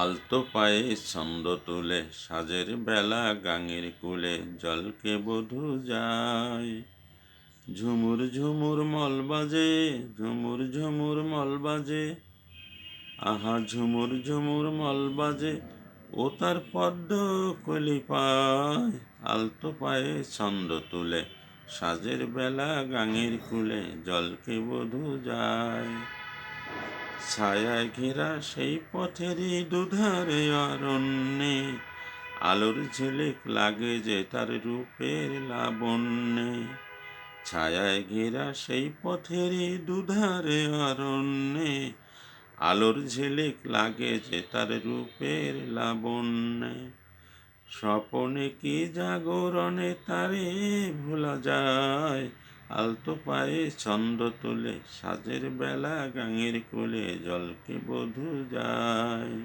আলতো পায়ে ছন্দ তুলে, সাজের বেলা গাঙের কুলে জলকে বধু যায়। ঝুমুর ঝুমুর মল বাজে, ঝুমুর ঝুমুর মল বাজে। আহা, ঝুমুর ঝুমুর মল বাজে, ও তার পদ্ম কলি পায় আলতো পায়ে ছন্দ তুলে, সাজের বেলা গাঙের কুলে জলকে বধু যায়। ছায়ায় ঘেরা সেই পথেরই দুধারে অরণ্যে, আলোর ঝিলিক লাগে যে তার রূপের লাবণ্যে। ছায়ায় ঘেরা সেই পথেরই দুধারে অরণ্যে, আলোর ঝিলিক লাগে যে তার রূপের লাবণ্যে। স্বপনে কি জাগরণে তারে ভোলা যায় আলতো পায়ে ছন্দ তুলে, সাজের বেলা গাঙের কোলে জলকে বধু যায়।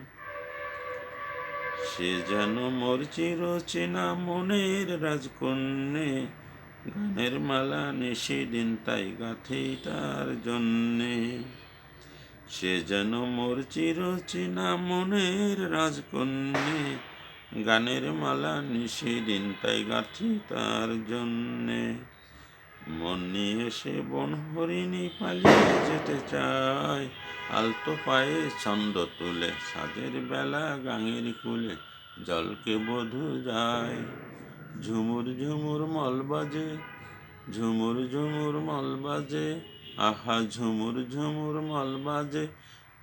সে যেন মোর চির চেনা মনের রাজকন্যে, গানের মালা নেশে দিন তাই গাথে তার জন্যে। সে যেন মোর চির চেনা মনের রাজকন্যে, গানের মালা নিশে দিন তাই গাথি তার জন্যে। মন নিয়ে সে বন হরিণী পালিয়ে যেতে চায়। আলতো পায়ে ছন্দ তুলে সাজের বেলা গাঙের কুলে জলকে বধু যায়। ঝুমুর ঝুমুর মল বাজে, ঝুমুর ঝুমুর মল বাজে, আহা ঝুমুর ঝুমুর মল বাজে।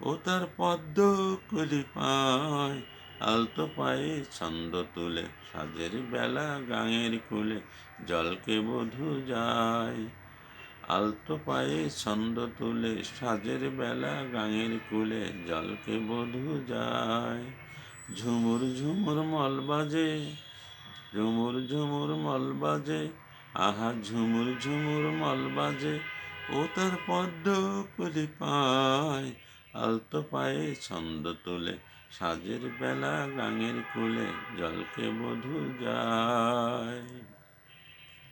ও তার পদ্ম কলি পায়। আলতো পায়ে ছন্দ তুলে সাজের বেলা গাঙের কুলে জলকে বধু যায়। আলতো পায়ে ছন্দ তুলে সাজের বেলা গাঙের কুলে জলকে বধু যায়। ঝুমুর ঝুমুর মল বাজে, ঝুমুর ঝুমুর মল বাজে, আহা ঝুমুর ঝুমুর মল বাজে, ও তার পদ্ম কলি পায়। আলতো পায়ে ছন্দ তুলে সাজের বেলা গাঙের কোলে জলকে বধূ যায়।